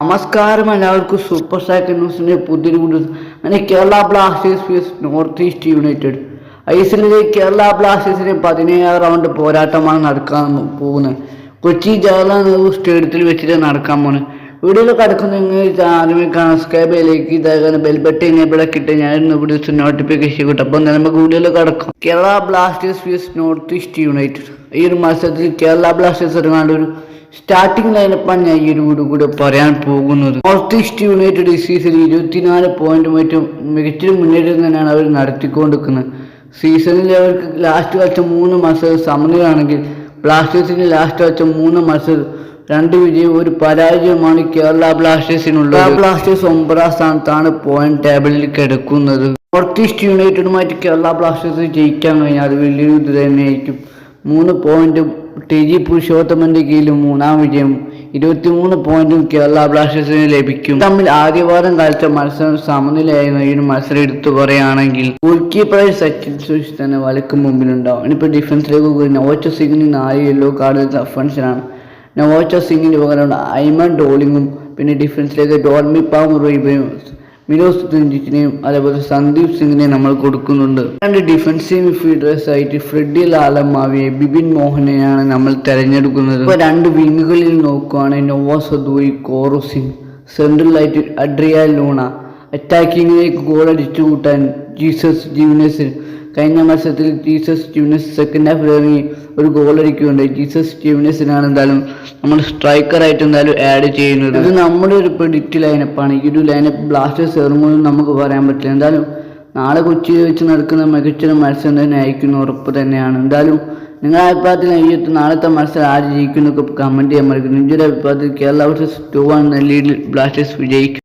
നമസ്കാരം എല്ലാവർക്കും super stack ന്യൂസിന്റെ പുതിയൊരു വീഡിയോ അങ്ങനെ Kerala Blasters north east united I S എല്ലിലെ Kerala ബ്ലാസ്റ്റേഴ്സിന് പതിനേഴാം റൗണ്ട് പോരാട്ടമാണ് നടക്കാൻ പോകുന്നത്. കൊച്ചി ജവഹർലാൽ നെഹ്റു സ്റ്റേഡിയത്തിൽ വെച്ചിട്ട് നടക്കാൻ പോകുന്നത്. വീഡിയോയിൽ കിടക്കുന്ന ആദ്യമേ കാണാൻ സ്കൈബയിലേക്ക് ബെൽബട്ടി ബെൽബട്ട് എനേബിളൊക്കെ ഇട്ട് ഞാൻ വീഡിയോസ് നോട്ടിഫിക്കേഷൻ കിട്ടും. അപ്പം നമുക്ക് വീഡിയോയിൽ കിടക്കും. Kerala Blasters vs north east united ഈ ഒരു മത്സരത്തിൽ കേരള ബ്ലാസ്റ്റേഴ്സ് ഇറങ്ങാണ്ട് ഒരു സ്റ്റാർട്ടിംഗ് ലൈനപ്പാണ് ഞാൻ ഈ ഒരു വീഡിയോ കൂടെ പറയാൻ പോകുന്നത്. നോർത്ത് ഈസ്റ്റ് യുണൈറ്റഡ് ഈ സീസണിൽ ഇരുപത്തിനാല് പോയിന്റുമായിട്ടും മികച്ച മുന്നേറ്റം തന്നെയാണ് അവർ നടത്തിക്കൊണ്ടിരിക്കുന്നത്. സീസണിൽ അവർക്ക് ലാസ്റ്റ് കളിച്ച മൂന്ന് മത്സരം സമനിലാണെങ്കിൽ ബ്ലാസ്റ്റേഴ്സിന് ലാസ്റ്റ് കളിച്ച മൂന്ന് മത്സരം രണ്ട് വിജയം ഒരു പരാജയമാണ് കേരള ബ്ലാസ്റ്റേഴ്സിനുള്ളത് കേരള ബ്ലാസ്റ്റേഴ്സ് ഒമ്പതാം സ്ഥാനത്താണ് പോയിന്റ് ടേബിളിൽ കിടക്കുന്നത്. നോർത്ത് ഈസ്റ്റ് യുണൈറ്റഡുമായിട്ട് കേരള ബ്ലാസ്റ്റേഴ്സ് ജയിക്കാൻ കഴിഞ്ഞാൽ അത് വലിയൊരു ഇത് തന്നെയായിരിക്കും. മൂന്ന് പോയിന്റും ടി ജി പുരുഷോത്തമന്റെ കീഴിൽ മൂന്നാം വിജയം. ഇരുപത്തിമൂന്ന് പോയിന്റും കേരള ബ്ലാസ്റ്റേഴ്സിന് ലഭിക്കും. തമ്മിൽ ആദ്യവാദം കളിച്ച മത്സരം സമനിലയായിരുന്നു ഈ മത്സരം എടുത്തു പറയുകയാണെങ്കിൽ ഗോൾ സച്ചിൻ സുരേഷ് തന്നെ വലക്ക് മുമ്പിലുണ്ടാവും. ഇനിയിപ്പോൾ ഡിഫൻസിലേക്ക് നവോച്ച സിംഗിന് നാല് യെല്ലോ കാർഡ് ഡിഫൻസിലാണ് നവോച്ച സിംഗിന് പകരം ഐമൺ ഡോളിങ്ങും പിന്നെ ഡിഫൻസിലേക്ക് ഡോൾമി പാമുറയും മിലോസ് തുഞ്ചിച്ചിനെയും അതേപോലെ സന്ദീപ് സിംഗിനെയും നമ്മൾ കൊടുക്കുന്നുണ്ട്. രണ്ട് ഡിഫൻസീവ് മിഫീൽഡേഴ്സ് ആയിട്ട് ഫ്രെഡി ലാലമാവിയെ ബിബിൻ മോഹനെയാണ് നമ്മൾ തിരഞ്ഞെടുക്കുന്നത്. ഇപ്പൊ രണ്ട് വിങ്ങുകളിൽ നോക്കുകയാണെങ്കിൽ നോവോ സദോയി കോറു സിംഗ് സെൻട്രലായിട്ട് അഡ്രിയ ലൂണ അറ്റാക്കിങ്ങിലേക്ക് ഗോൾ അടിച്ചു കൂട്ടാൻ ജീസസ് ജീവനസ് കഴിഞ്ഞ മത്സരത്തിൽ ജീസസ് സ്റ്റീവനസ് സെക്കൻഡ് ഹാഫിൽ ഇറങ്ങി ഒരു ഗോൾ അടിക്കുന്നുണ്ട്. ജീസസ് സ്റ്റീവനസിനാണ് എന്തായാലും നമ്മൾ സ്ട്രൈക്കറായിട്ട് എന്തായാലും ആഡ് ചെയ്യുന്നത്. ഇത് നമ്മുടെ ഒരു പ്രിഡിക്റ്റ് ലൈനപ്പാണ് ഈ ഒരു ലൈനപ്പ് ബ്ലാസ്റ്റേഴ്സ് ഇറങ്ങുമെന്ന് നമുക്ക് പറയാൻ പറ്റില്ല. എന്തായാലും നാളെ കൊച്ചിയിൽ വെച്ച് നടക്കുന്ന മികച്ചൊരു മത്സരം തന്നെ ആയിരിക്കും ഉറപ്പ് തന്നെയാണ്. എന്തായാലും നിങ്ങളുടെ അഭിപ്രായത്തിൽ അയ്യത്ത് നാളത്തെ മത്സരം ആര് ജയിക്കുന്നൊക്കെ കമന്റ് ചെയ്യാൻ മറക്കുന്നു എന്റെ അഭിപ്രായത്തിൽ കേരള വേഴ്സസ് ടു വൺ ലീഡിൽ ബ്ലാസ്റ്റേഴ്സ് വിജയിക്കും.